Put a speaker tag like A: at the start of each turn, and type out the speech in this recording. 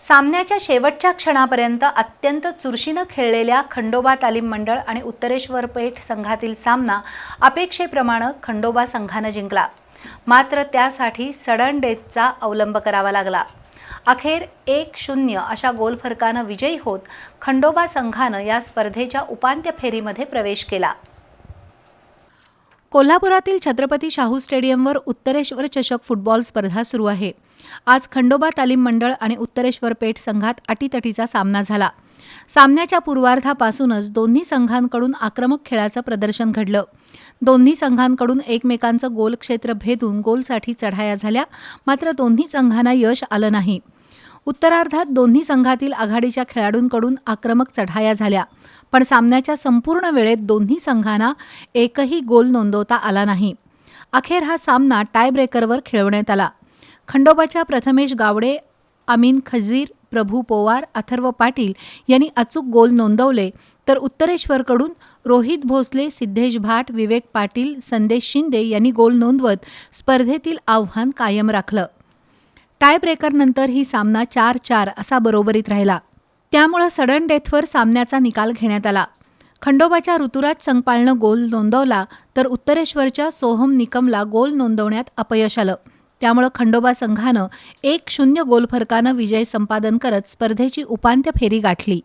A: सामन्याच्या शेवटच्या क्षणापर्यंत अत्यंत चुरशीनं खेळलेल्या खंडोबा तालीम मंडळ आणि उत्तरेश्वर पेठ संघातील सामना अपेक्षेप्रमाणे खंडोबा संघानं जिंकला. मात्र त्यासाठी सडन डेथचा अवलंब करावा लागला. अखेर एक शून्य अशा गोल फरकानं विजयी होत खंडोबा संघानं या स्पर्धेच्या उपांत्य फेरीमध्ये प्रवेश केला. कोल्हापुरातील छत्रपती शाहू स्टेडियमवर उत्तरेश्वर चषक फुटबॉल स्पर्धा सुरू आहे. आज खंडोबा तालीम मंडळ आणि उत्तरेश्वर पेठ संघात अटीतटीचा सामना झाला. सामन्याच्या पूर्वार्धापासूनच दोन्ही संघांकडून आक्रमक खेळाचं प्रदर्शन घडलं. दोन्ही संघांकडून एकमेकांचं गोल क्षेत्र भेदून गोलसाठी चढाया झाल्या मात्र दोन्ही संघांना यश आलं नाही. उत्तरार्धात दोन्ही संघातील आघाडीच्या खेळाडूंकडून आक्रमक चढाया झाल्या. पण सामन्याच्या संपूर्ण वेळेत दोन्ही संघांना एकही गोल नोंदवता आला नाही. अखेर हा सामना टायब्रेकरवर खेळवण्यात आला. खंडोबाच्या प्रथमेश गावडे अमीन खजीर प्रभू पोवार अथर्व पाटील यांनी अचूक गोल नोंदवले तर उत्तरेश्वरकडून रोहित भोसले सिद्धेश भाट विवेक पाटील संदेश शिंदे यांनी गोल नोंदवत स्पर्धेतील आव्हान कायम राखलं. टाय ब्रेकरनंतर ही सामना चार चार असा बरोबरीत राहिला. त्यामुळं सडन डेथवर सामन्याचा निकाल घेण्यात आला. खंडोबाच्या ऋतुराज संगपाळनं गोल नोंदवला तर उत्तरेश्वरच्या सोहम निकमला गोल नोंदवण्यात अपयश आलं. त्यामुळं खंडोबा संघानं एक शून्य गोल फरकानं विजय संपादन करत स्पर्धेची उपांत्य फेरी गाठली.